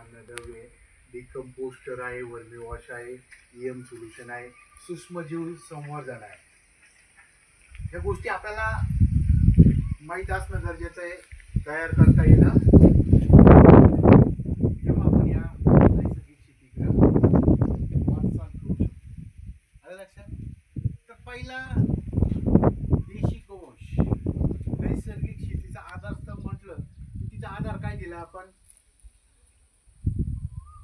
अन्नद्रव्य आहे. डिकम्पोस्टर आहे वर्मी वॉश आहे एम सोल्युशन आहे. सूक्ष्मजीव संवर्धन आहे. ह्या गोष्टी आपल्याला माहीत असणं गरजेचं आहे तयार करता येणं. तेव्हा आपण?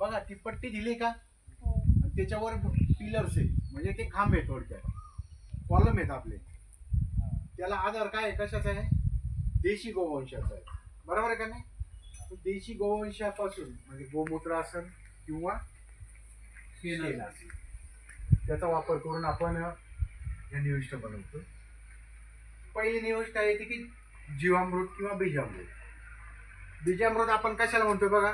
बघा ती पट्टी दिली का? आणि त्याच्यावर पिलर्स आहे म्हणजे ते खांब आहे थोडक्यात. कॉलम आहेत आपले. त्याला आधार काय आहे? कशाचा आहे? देशी गोवंशाचा आहे. बरोबर आहे का नाही? देशी गोवंशापासून म्हणजे गोमूत्र असेल किंवा शेण त्याचा वापर करून आपण या निविष्ट बनवतो. पहिली निविष्ट आहे ती की जीवामृत किंवा बीजामृत. बीजामृत आपण कशाला म्हणतो बघा?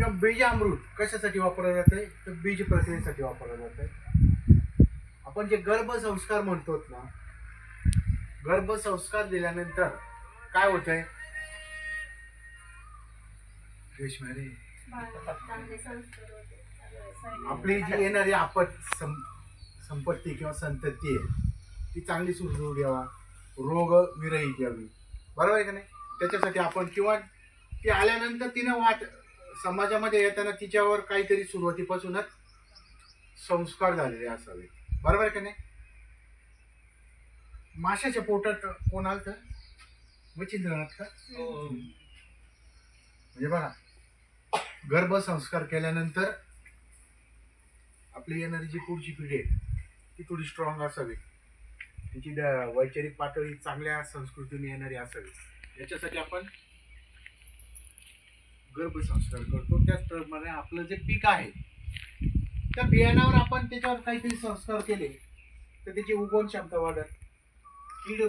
किंवा बीजामृत कशासाठी वापरलं जाते? तर बीज प्रक्रियेसाठी वापरलं जाते. आपण जे गर्भसंस्कार म्हणतो ना गर्भसंस्कार दिल्यानंतर काय होत आहे आपली जी येणारी आपत सं- संपत्ती किंवा संतती आहे ती चांगली सुरू द्यावा रोग विरही द्यावी बरोबर आहे का नाही? त्याच्यासाठी आपण किंवा ती आल्यानंतर तिनं वाट समाजामध्ये येताना तिच्यावर काहीतरी सुरुवातीपासूनच संस्कार झालेले असावे बरोबर आहे का नाही? माशाच्या पोटात कोण आलं तर? मच्छिंद्रनाथ का? म्हणजे बघा गर्भसंस्कार केल्यानंतर आपली येणारी जी पुढची पिढी आहे ती थोडी स्ट्रॉंग असावी. तिची वैचारिक पातळी चांगल्या संस्कृतीने येणारी असावी. याच्यासाठी आपण गर्भसंस्कार करतो. त्याचप्रमाणे आपलं जे पीक आहे त्या बियाणावर आपण त्याच्यावर काहीतरी संस्कार केले तर त्याची उगवण क्षमता वाढत कीड